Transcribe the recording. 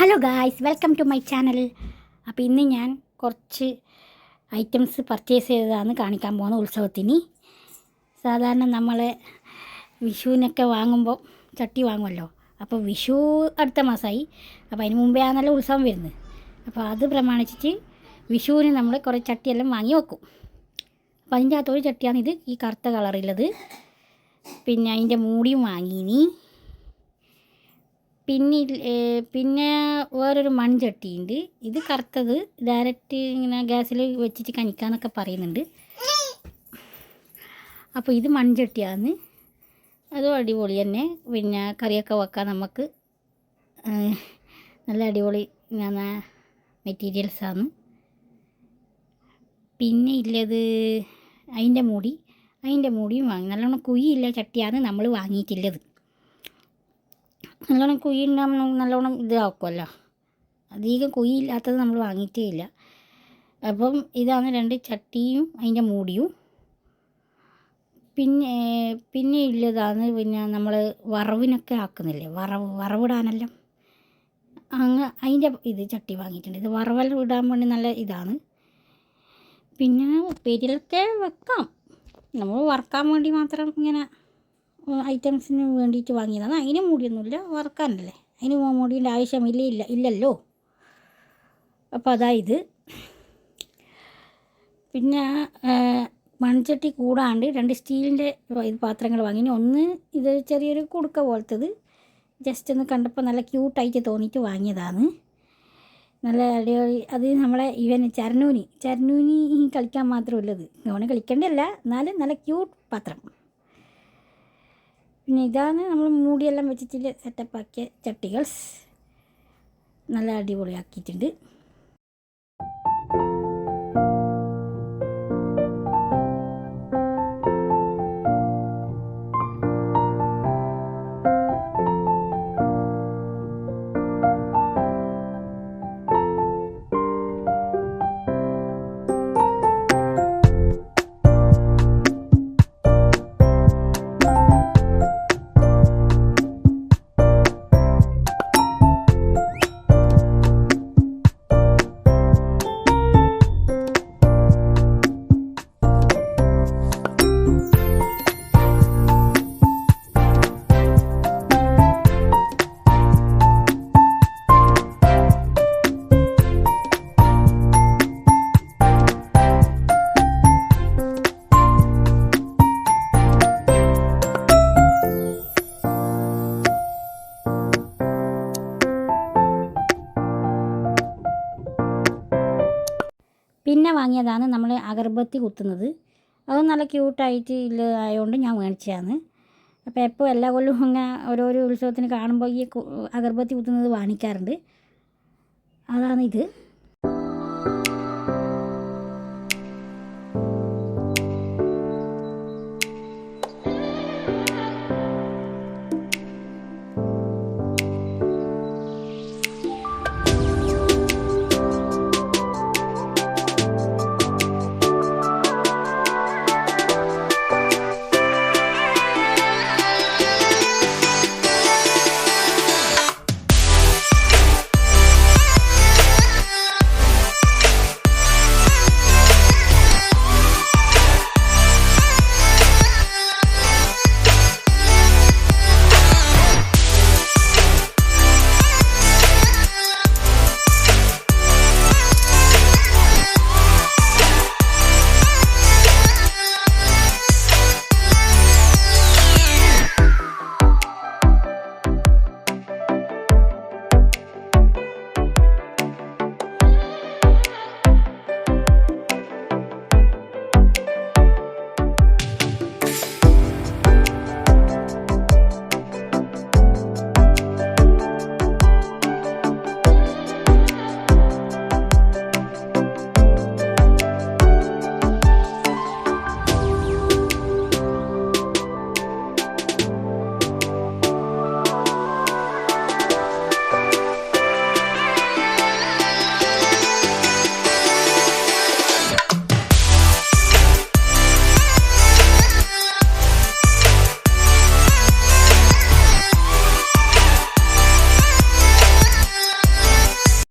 Hello guys welcome to my channel അപ്പോൾ ഇന്ന് ഞാൻ കുറച്ച് ഐറ്റംസ് പർച്ചേസ് ചെയ്തതാണ് കാണിക്കാൻ പോകുന്ന ഉത്സവത്തിന്. സാധാരണ നമ്മൾ വിഷുവിനൊക്കെ വാങ്ങുമ്പോൾ ചട്ടി വാങ്ങുമല്ലോ അപ്പോൾ വിഷു അടുത്ത മാസമായി അപ്പോൾ അതിന് മുമ്പേ ആണല്ലോ ഉത്സവം വരുന്നത്. അപ്പോൾ അത് പ്രമാണിച്ചിട്ട് വിഷുവിന് നമ്മൾ കുറേ ചട്ടിയെല്ലാം വാങ്ങി വെക്കും. അപ്പോൾ അതിന്റെ അകത്തൊരു ചട്ടിയാണിത്. ഈ കറുത്ത കളറുള്ളത് പിന്നെ അതിന്റെ മൂടിയും വാങ്ങീനി. പിന്നെ പിന്നെ വേറൊരു മൺചട്ടിയുണ്ട്. ഇത് കറുത്തത്. ഡയറക്റ്റ് ഇങ്ങനെ ഗ്യാസിൽ വെച്ചിട്ട് കനിക്കാന്നൊക്കെ പറയുന്നുണ്ട്. അപ്പോൾ ഇത് മൺചട്ടിയാണ് അതും അടിപൊളി തന്നെ. പിന്നെ കറിയൊക്കെ വെക്കാൻ നമുക്ക്. നല്ല അടിപൊളി ഇങ്ങനെ മെറ്റീരിയൽസാണ് പിന്നെ ഇല്ലത് അതിന്റെ മൂടി. അതിന്റെ മൂടിയും വാങ്ങി. നല്ലോണം കുഴിയില്ല ചട്ടിയാണ് നമ്മൾ വാങ്ങിയിട്ടുള്ളത് നല്ലോണം കുഴി ഉണ്ടാകുമ്പോൾ നല്ലോണം ഇതാക്കുമല്ലോ അധികം കുഴിയില്ലാത്തത് നമ്മൾ വാങ്ങിയിട്ടേ ഇല്ല. അപ്പം ഇതാണ് രണ്ട് ചട്ടിയും അതിന്റെ മൂടിയും. പിന്നെ പിന്നെ ഉള്ളതാണ് പിന്നെ നമ്മൾ വറവിനൊക്കെ ആക്കുന്നില്ലേ? വറവ് വറവിടാനെല്ലാം. അങ്ങ് അതിന്റെ ഇത് ചട്ടി വാങ്ങിയിട്ടുണ്ട്. ഇത് വറവെല്ലാം ഇടാൻ വേണ്ടി നല്ല ഇതാണ്. പിന്നെ ഉപ്പേരിയിലൊക്കെ വെക്കാം. നമ്മൾ വറക്കാൻ വേണ്ടി മാത്രം ഇങ്ങനെ ഐറ്റംസിന് വേണ്ടിയിട്ട് വാങ്ങിയതാണ്. അതിന് മുടിയൊന്നുമില്ല വറക്കാനല്ലേ. അതിന് മൂടിയുടെ ആവശ്യമില്ല ഇല്ല ഇല്ലല്ലോ. അപ്പോൾ അതായത് പിന്നെ മൺചട്ടി കൂടാണ്ട് രണ്ട് സ്റ്റീലിന്റെ ഇത് പാത്രങ്ങൾ വാങ്ങി. ഒന്ന് ഇത് ചെറിയൊരു കുടുക്ക പോലത്തത്. ജസ്റ്റ് ഒന്ന് കണ്ടപ്പോൾ നല്ല ക്യൂട്ടായിട്ട് തോന്നിയിട്ട് വാങ്ങിയതാണ്. നല്ല അടിപൊളി. അത് നമ്മളെ ഇവൻ ചരനൂനി. ചരനൂനി കളിക്കാൻ മാത്രമല്ലത് ഇവനെ കളിക്കേണ്ടല്ല എന്നാലും നല്ല ക്യൂട്ട് പാത്രം. പിന്നെ ഇതാണ് നമ്മൾ മൂടിയെല്ലാം വെച്ചിട്ട് സെറ്റപ്പാക്കിയ ചട്ടികൾ. നല്ല അടിപൊളിയാക്കിയിട്ടുണ്ട്. വാങ്ങിയതാണ് നമ്മൾ അഗർബത്തി കുത്തുന്നത്. അത് നല്ല ക്യൂട്ടായിട്ട് ആയതുകൊണ്ട് ഞാൻ മേടിച്ചതാണ്. അപ്പോൾ എപ്പോൾ എല്ലാ കൊല്ലവും ഇങ്ങനെ ഓരോരോ ഉത്സവത്തിന് കാണുമ്പോൾ ഈ അഗർബത്തി കുത്തുന്നത് വാങ്ങിക്കാറുണ്ട്. അതാണ് ഇത്